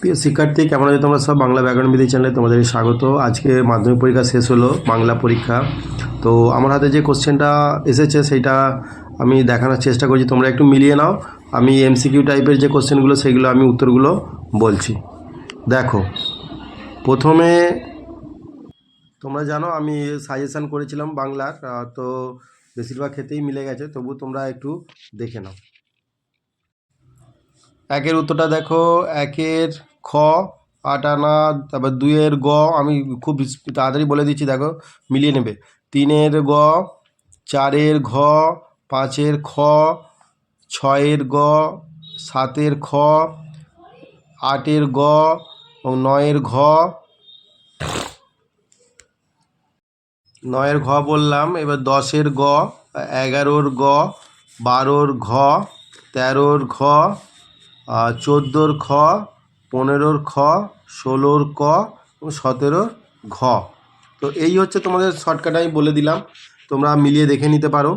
প্রিয় শিক্ষার্থী, কেমন আছে তোমরা? সব বাংলা ব্যাকরণ বিধি চ্যানেলে তোমাদের স্বাগত। আজকে মাধ্যমিক পরীক্ষা শেষ হলো বাংলা পরীক্ষা। তো আমার হাতে যে কোশ্চেনটা এসেছে, সেইটা আমি দেখানোর চেষ্টা করছি। তোমরা একটু মিলিয়ে নাও। আমি এমসিকিউ টাইপের যে কোশ্চেনগুলো, সেগুলো আমি উত্তরগুলো বলছি। দেখো, প্রথমে তোমরা জানো, আমি সাজেশান করেছিলাম বাংলার। তো বেশিরভাগ ক্ষেত্রেই মিলে গেছে। তবু তোমরা একটু দেখে নাও। একের উত্তরটা দেখো, একের খ, আট আনা তারপর দুইয়ের গ, আমি খুব তাড়াতাড়ি বলে দিচ্ছি, দেখো, মিলিয়ে নেবে। তিনের গ, চারের ঘ, পাঁচের খ, ছয়ের গ, সাতের খ, আটের গ, এবং নয়ের ঘ। নয়ের ঘ বললাম, এবার দশের গ, এগারোর গ, বারোর ঘ, তেরোর ঘ চোদ্দোর খ, পনেরোর খ, ষোলোর ক এবং সতেরোর ঘ। তো এই হচ্ছে তোমাদের শর্টকাট আমি বলে দিলাম। তোমরা মিলিয়ে দেখে নিতে পারো।